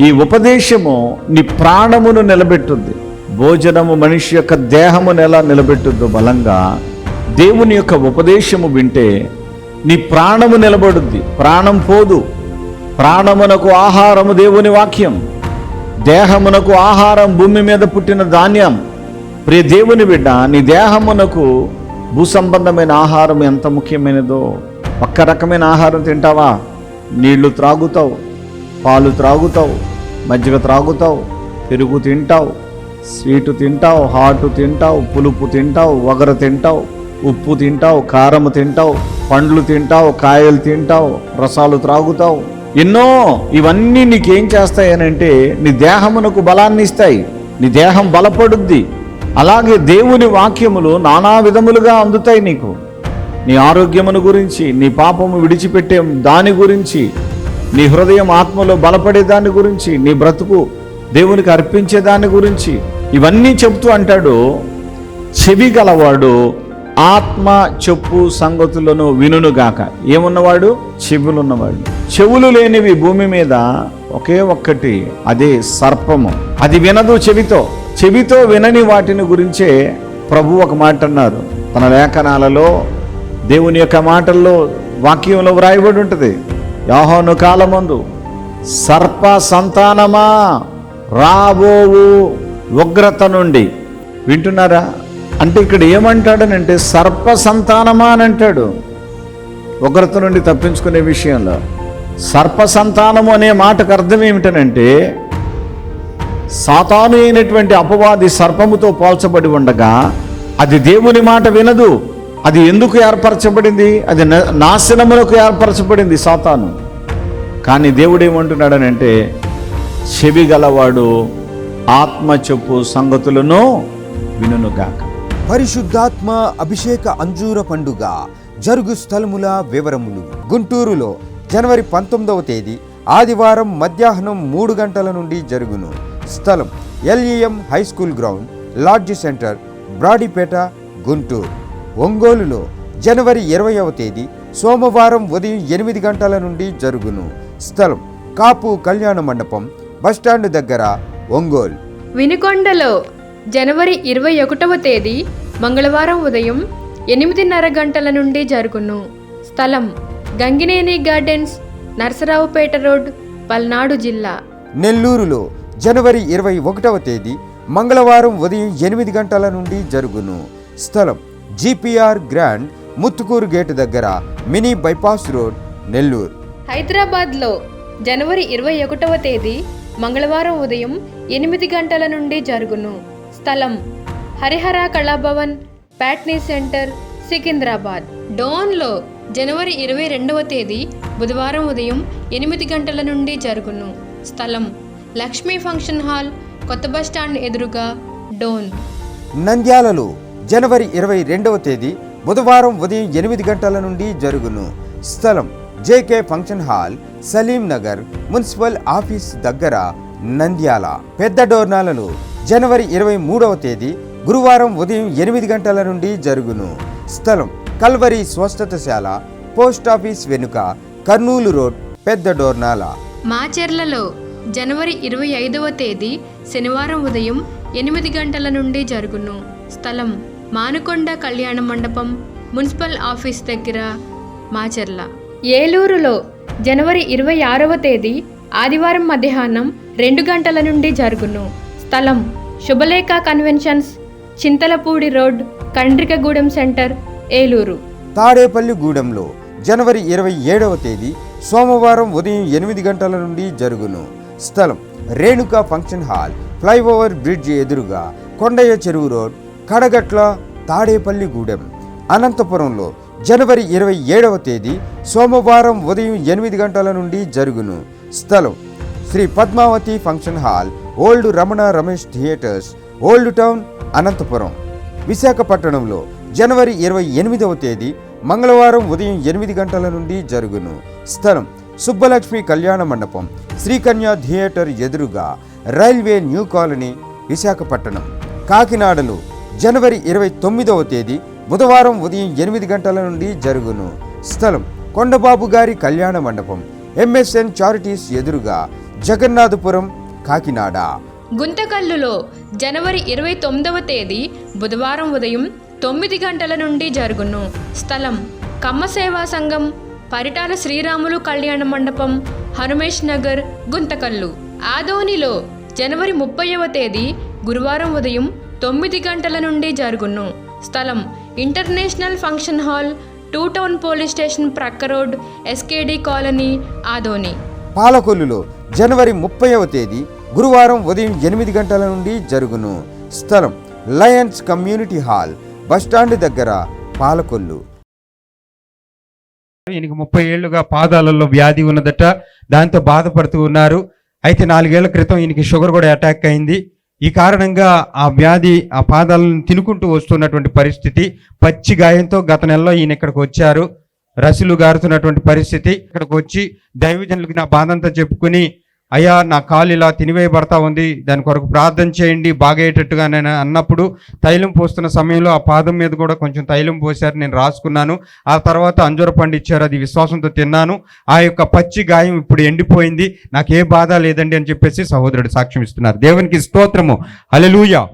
ఈ ఉపదేశము నీ ప్రాణమును నిలబెట్టుద్ది. భోజనము మనిషి యొక్క దేహమును ఎలా నిలబెట్టుద్దో బలంగా. దేవుని యొక్క ఉపదేశము వింటే నీ ప్రాణము నిలబడుద్ది. ప్రాణం పోదు. ప్రాణమునకు ఆహారము దేవుని వాక్యం. దేహమునకు ఆహారం భూమి మీద పుట్టిన ధాన్యం. ప్రియ దేవుని బిడ్డ నీ దేహమునకు భూ సంబంధమైన ఆహారం ఎంత ముఖ్యమైనదో. ఒక్క రకమైన ఆహారం తింటావా? నీళ్ళు త్రాగుతావు. పాలు త్రాగుతావు మజ్జిగ త్రాగుతావు పెరుగు తింటావు స్వీటు తింటావు హాటు తింటావు పులుపు తింటావు వగర తింటావు ఉప్పు తింటావు కారము తింటావు పండ్లు తింటావు కాయలు తింటావు రసాలు త్రాగుతావు. ఎన్నో ఇవన్నీ నీకేం చేస్తాయనంటే నీ దేహమునకు బలాన్ని ఇస్తాయి నీ దేహం బలపడుద్ది. అలాగే దేవుని వాక్యములు నానా విధములుగా అందుతాయి నీకు. నీ ఆరోగ్యమును గురించి నీ పాపము విడిచిపెట్టే దాని గురించి నీ హృదయం ఆత్మలో బలపడే దాని గురించి నీ బ్రతుకు దేవునికి అర్పించే దాని గురించి ఇవన్నీ చెప్తూ అంటాడు. చెవి గలవాడు ఆత్మ చెప్పు సంగతులను వినుగాక ఏమున్నవాడు? చెవులున్నవాడు. చెవులు లేనివి భూమి మీద ఒకే ఒక్కటి అదే సర్పము. అది వినదు చెవితో. చెవితో వినని వాటిని గురించే ప్రభు ఒక మాట అన్నారు. తన లేఖనాలలో దేవుని యొక్క మాటల్లో వాక్యంలో వ్రాయబడి ఉంటుంది. యోహోను కాలమందు సర్ప సంతానమా రాబోవు ఉగ్రత నుండి. వింటున్నారా? అంటే ఇక్కడ ఏమంటాడనంటే సర్ప సంతానమా అని అంటాడు. ఉగ్రత నుండి తప్పించుకునే విషయంలో. సర్ప సంతానము అనే మాటకు అర్థం ఏమిటనంటే సాతాను అయినటువంటి అపవాది సర్పముతో పోల్చబడి ఉండగా అది దేవుని మాట వినదు. అది ఎందుకు ఏర్పరచబడింది? అది నాశనములకు ఏర్పరచబడింది సాతాను. కానీ దేవుడు ఏమంటున్నాడనంటే చెవి గలవాడు ఆత్మ చెప్పు సంగతులను వినుగాక పరిశుద్ధాత్మ అభిషేక అంజూర పండుగ జరుగు స్థలముల వివరములు. గుంటూరులో జనవరి పంతొమ్మిదవ తేదీ ఆదివారం మధ్యాహ్నం మూడు గంటల నుండి జరుగును. స్థలం LEM high school ground lodge centre Brodipet Guntur. ఒంగోలులో జనవరి ఇరవైవ తేదీ సోమవారం ఉదయం ఎనిమిది గంటల నుండి జరుగును. స్థలం కాపు కళ్యాణ మండపం బస్టాండ్ దగ్గర ఒంగోలు. వినుకొండలో జనవరి ఇరవై ఒకటవ తేదీ మంగళవారం ఉదయం ఎనిమిదిన్నర గంటల నుండి జరుగును. స్థలం గంగినేని గార్డెన్స్ నరసరావుపేట రోడ్ పల్నాడు జిల్లా. నెల్లూరులో జనవరి ఇరవై ఒకటవ తేదీ మంగళవారం ఉదయం ఎనిమిది గంటల నుండి జరుగును. స్థలం జిపిఆర్ గ్రాండ్ ముత్తుకూరు గేటు దగ్గర మినీ బైపాస్ రోడ్ నెల్లూరు. హైదరాబాద్లో జనవరి ఇరవై ఒకటవ తేదీ మంగళవారం ఉదయం ఎనిమిది గంటల నుండి జరుగును. స్థలం హరిహర కళాభవన్ ప్యాట్నీ సెంటర్ సికింద్రాబాద్. డోన్లో జనవరి ఇరవై రెండవ తేదీ బుధవారం ఉదయం ఎనిమిది గంటల నుండి జరుగును. స్థలం లక్ష్మీ ఫంక్షన్ హాల్ కొత్త బస్టాండ్ ఎదురుగా డోన్. నంద్యాలలో జనవరి ఇరవై రెండవ తేదీ బుధవారం ఉదయం ఎనిమిది గంటల నుండి జరుగును. స్థలం JK function hall Salim Nagar municipal office దగ్గర నంద్యాల. పెద్ద డోర్నాలలో జనవరి ఇరవై మూడవ తేదీ గురువారం ఉదయం ఎనిమిది గంటల నుండి జరుగును. స్థలం కల్వరి స్వస్థతశాల పోస్ట్ ఆఫీస్ వెనుక కర్నూలు రోడ్ పెద్ద డోర్నాల. మాచెర్లలో జనవరి ఇరవై ఐదవ తేదీ శనివారం ఉదయం ఎనిమిది గంటల నుండి జరుగును. స్థలం మానుకొండ కళ్యాణ మండపం మున్సిపల్ ఆఫీస్ దగ్గర మాచెర్ల. ఏలూరులో జనవరి ఇరవై ఆరవ తేదీ ఆదివారం మధ్యాహ్నం రెండు గంటల నుండి జరుగును. స్థలం Shubhalekha conventions Chintalapudi road Kandrikagudem centre Eluru. తాడేపల్లిగూడెంలో జనవరి ఇరవై ఏడవ తేదీ సోమవారం ఉదయం ఎనిమిది గంటల నుండి జరుగును. స్థలం Renuka function hall flyover bridge ఎదురుగా కొండయ్య చెరువు రోడ్ కడగట్ల తాడేపల్లిగూడెం అనంతపురంలో జనవరి ఇరవై ఏడవ తేదీ సోమవారం ఉదయం ఎనిమిది గంటల నుండి జరుగును. స్థలం Sri Padmavathi function hall old Ramana Ramesh theatres old town Anantapur. విశాఖపట్టణంలో జనవరి ఇరవై ఎనిమిదవ తేదీ మంగళవారం ఉదయం ఎనిమిది గంటల నుండి జరుగును. స్థలం సుబ్బలక్ష్మి కళ్యాణ మండపం శ్రీకన్య థియేటర్ ఎదురుగా రైల్వే న్యూ కాలనీ విశాఖపట్నం. కాకినాడలో జనవరి ఇరవై తొమ్మిదవ తేదీ బుధవారం ఉదయం ఎనిమిది గంటల నుండి జరుగును. స్థలం కొండబాబు గారి కళ్యాణ మండపం. ఎంఎస్ఎన్ చారిటీస్ ఎదురుగా జగన్నాథపురం కాకినాడ. గుంతకల్లులో జనవరి ఇరవై తొమ్మిదవ తేదీ బుధవారం ఉదయం తొమ్మిది గంటల నుండి జరుగును. స్థలం కమ్మసేవా సంఘం పరిటాల శ్రీరాములు కళ్యాణ మండపం హనుమేష్ నగర్ గుంతకల్లు. ఆదోనిలో జనవరి ముప్పైవ తేదీ గురువారం ఉదయం తొమ్మిది గంటల నుండి జరుగును. స్థలం international function hall two town police station ప్రక్క రోడ్ ఎస్కేడి కాలనీ ఆదోని. పాలకొల్లులో జనవరి ముప్పైవ తేదీ గురువారం ఉదయం ఎనిమిది గంటల నుండి జరుగును. స్థలం లయన్స్ కమ్యూనిటీ హాల్ బస్టాండ్ దగ్గర పాలకొల్లు. ఈయనకి ముప్పై ఏళ్ళుగా పాదాలలో వ్యాధి ఉన్నదట. దాంతో బాధపడుతూ ఉన్నారు. అయితే నాలుగేళ్ళ క్రితం ఈయనకి షుగర్ కూడా అటాక్ అయింది. ఈ కారణంగా ఆ వ్యాధి ఆ పాదాలను తినుకుంటూ వస్తున్నటువంటి పరిస్థితి పచ్చి గాయంతో గత నెలలో ఈయన ఇక్కడికి వచ్చారు. రసులు గారుతున్నటువంటి పరిస్థితి ఇక్కడికి వచ్చి దైవజనులకి నా బాధంతా చెప్పుకొని చెప్పుకుని అయ్యా నా కాలు ఇలా తినివేయబడతా ఉంది. దాని కొరకు ప్రార్థన చేయండి. బాగయ్యేటట్టుగా నేను అన్నప్పుడు తైలం పోస్తున్న సమయంలో ఆ పాదం మీద కూడా కొంచెం తైలం పోశారు. నేను రాసుకున్నాను. ఆ తర్వాత అంజూర పండు ఇచ్చారు. అది విశ్వాసంతో తిన్నాను. ఆ యొక్క పచ్చి గాయం ఇప్పుడు ఎండిపోయింది. నాకు ఏ బాధ లేదండి అని చెప్పేసి సహోదరుడు సాక్ష్యం ఇస్తున్నారు. దేవునికి స్తోత్రము. అలెలుయా